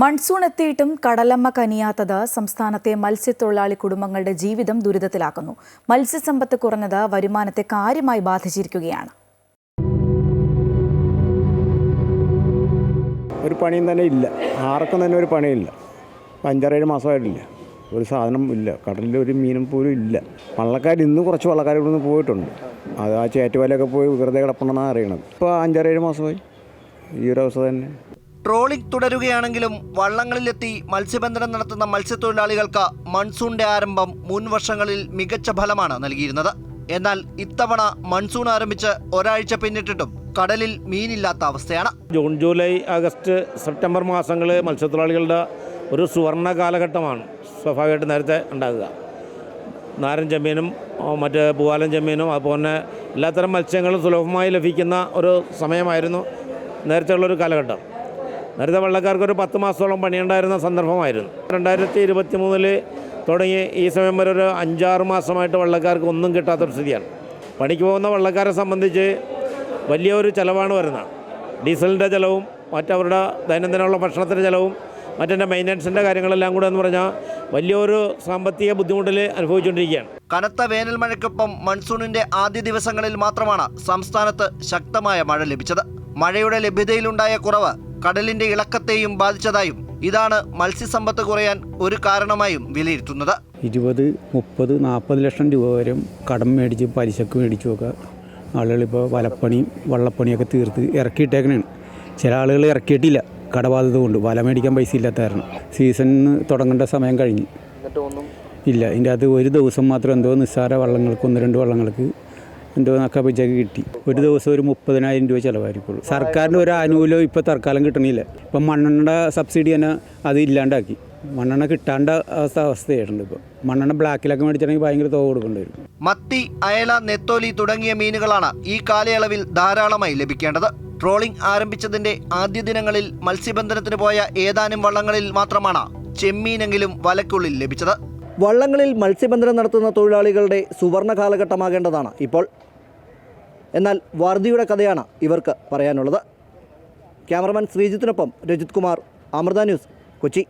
Monsoon എത്തിയിട്ടും കടലമ്മ കനിയാത്തത് സംസ്ഥാനത്തെ മത്സ്യത്തൊഴിലാളി കുടുംബങ്ങളുടെ ജീവിതം ദുരിതത്തിലാക്കുന്നു. മത്സ്യസമ്പത്ത് കുറഞ്ഞത് വരുമാനത്തെ കാര്യമായി ബാധിച്ചിരിക്കുകയാണ്. ഒരു പണിയും തന്നെ ഇല്ല. ആർക്കും തന്നെ ഒരു പണിയില്ല അഞ്ചാറേഴ് മാസമായിട്ടില്ല ഒരു സാധനം ഇല്ല. കടലിൽ ഒരു മീനും പോലും ഇല്ല. വള്ളക്കാർ ഇന്ന് കുറച്ച് വള്ളക്കാർ ഇവിടെ നിന്ന് പോയിട്ടുണ്ട്. അത് ആ ചേറ്റുവലയൊക്കെ പോയി വെറുതെ കിടപ്പുണ്ടെന്നാണ് അറിയണത്. ഇപ്പോൾ അഞ്ചാറേഴ് മാസമായി. ഈ ഒരു അവസ്ഥ തന്നെ. ട്രോളിംഗ് തുടരുകയാണെങ്കിലും വള്ളങ്ങളിലെത്തി മത്സ്യബന്ധനം നടത്തുന്ന മത്സ്യത്തൊഴിലാളികൾക്ക് മൺസൂണിന്റെ ആരംഭം മുൻ വർഷങ്ങളിൽ മികച്ച ഫലമാണ് നൽകിയിരുന്നത്. എന്നാൽ ഇത്തവണ മൺസൂൺ ആരംഭിച്ച് ഒരാഴ്ച പിന്നിട്ടിട്ടും കടലിൽ മീനില്ലാത്ത അവസ്ഥയാണ്. ജൂൺ ജൂലൈ ആഗസ്റ്റ് സെപ്റ്റംബർ മാസങ്ങൾ മത്സ്യത്തൊഴിലാളികളുടെ ഒരു സുവർണ കാലഘട്ടമാണ് സ്വാഭാവികമായിട്ട് നേരത്തെ ഉണ്ടാകുക. നാരൻ ചെമ്മീനും മറ്റ് പൂവാലൻ ചെമ്മീനും അതുപോലെ തന്നെ എല്ലാത്തരം മത്സ്യങ്ങളും സുലഭമായി ലഭിക്കുന്ന ഒരു സമയമായിരുന്നു നേരത്തെയുള്ളൊരു കാലഘട്ടം. നേരത്തെ വള്ളക്കാർക്ക് ഒരു പത്ത് മാസത്തോളം പണിയുണ്ടായിരുന്ന സന്ദർഭമായിരുന്നു. രണ്ടായിരത്തി ഇരുപത്തി മൂന്നിൽ തുടങ്ങി ഈ സമയം വരെ ഒരു അഞ്ചാറ് മാസമായിട്ട് വള്ളക്കാർക്ക് ഒന്നും കിട്ടാത്തൊരു സ്ഥിതിയാണ്. പണിക്ക് പോകുന്ന വള്ളക്കാരെ സംബന്ധിച്ച് വലിയൊരു ചിലവാണ് വരുന്നത്. ഡീസലിന്റെ ചിലവും മറ്റവരുടെ ദൈനംദിനമുള്ള ഭക്ഷണത്തിന്റെ ചിലവും മറ്റെന്റെ മെയിന്റനൻസിന്റെ കാര്യങ്ങളെല്ലാം കൂടെ എന്ന് പറഞ്ഞാൽ വലിയൊരു സാമ്പത്തിക ബുദ്ധിമുട്ടിൽ അനുഭവിച്ചുകൊണ്ടിരിക്കുകയാണ്. കനത്ത വേനൽ മഴയ്ക്കൊപ്പം മൺസൂണിന്റെ ആദ്യ ദിവസങ്ങളിൽ മാത്രമാണ് സംസ്ഥാനത്ത് ശക്തമായ മഴ ലഭിച്ചത്. മഴയുടെ ലഭ്യതയിലുണ്ടായ കുറവ് കടലിന്റെ ഇളക്കത്തെയും ബാധിച്ചതായും ഇതാണ് മത്സ്യസമ്പത്ത് കുറയാൻ ഒരു കാരണമായും വിലയിരുത്തുന്നത്. ഇരുപത് മുപ്പത് നാൽപ്പത് ലക്ഷം രൂപ വരെ കടം മേടിച്ച് പലിശക്ക് മേടിച്ചുമൊക്കെ ആളുകളിപ്പോൾ വലപ്പണിയും വള്ളപ്പണിയൊക്കെ തീർത്ത് ഇറക്കിയിട്ടേക്കണേണ്. ചില ആളുകൾ ഇറക്കിയിട്ടില്ല. കടബാധ്യത കൊണ്ട് വല മേടിക്കാൻ പൈസ ഇല്ലാത്ത കാരണം. സീസണിന് തുടങ്ങേണ്ട സമയം കഴിഞ്ഞു. ഇല്ല. ഇതിന്റെ അകത്ത് ഒരു ദിവസം മാത്രം എന്തോ നിസ്സാര വള്ളങ്ങൾക്ക് ഒന്ന് രണ്ട് വള്ളങ്ങൾക്ക് എന്തോ നക്ക പൈസക്ക് കിട്ടി. ഒരു ദിവസം ഒരു മുപ്പതിനായിരം രൂപ ചിലവായിരിക്കുള്ളൂ. സർക്കാരിന്റെ ഒരു ആനുകൂല്യം ഇപ്പോൾ തൽക്കാലം കിട്ടണില്ല. ഇപ്പം മണ്ണെണ്ണ സബ്സിഡി തന്നെ അത് ഇല്ലാണ്ടാക്കി. മണ്ണെണ്ണ കിട്ടാണ്ട അവസ്ഥ അവസ്ഥയായിട്ടുണ്ട് ഇപ്പോൾ മണ്ണെണ്ണ ബ്ലാക്കിലൊക്കെ മേടിച്ചിട്ടുണ്ടെങ്കിൽ ഭയങ്കര തുക കൊടുക്കേണ്ടി വരും. മത്തി അയല നെത്തോലി തുടങ്ങിയ മീനുകളാണ് ഈ കാലയളവിൽ ധാരാളമായി ലഭിക്കേണ്ടത്. ട്രോളിംഗ് ആരംഭിച്ചതിന്റെ ആദ്യ ദിനങ്ങളിൽ മത്സ്യബന്ധനത്തിന് പോയ ഏതാനും വള്ളങ്ങളിൽ മാത്രമാണ് ചെമ്മീനെങ്കിലും വലക്കുള്ളിൽ ലഭിച്ചത്. വള്ളങ്ങളിൽ മത്സ്യബന്ധനം നടത്തുന്ന തൊഴിലാളികളുടെ സുവർണ കാലഘട്ടമാകേണ്ടതാണ് ഇപ്പോൾ. എന്നാൽ വാർദിയുടെ കഥയാണ് ഇവർക്ക് പറയാനുള്ളത്. ക്യാമറമാൻ ശ്രീജിത്തിനൊപ്പം രജിത് കുമാർ അമൃത ന്യൂസ് കൊച്ചി.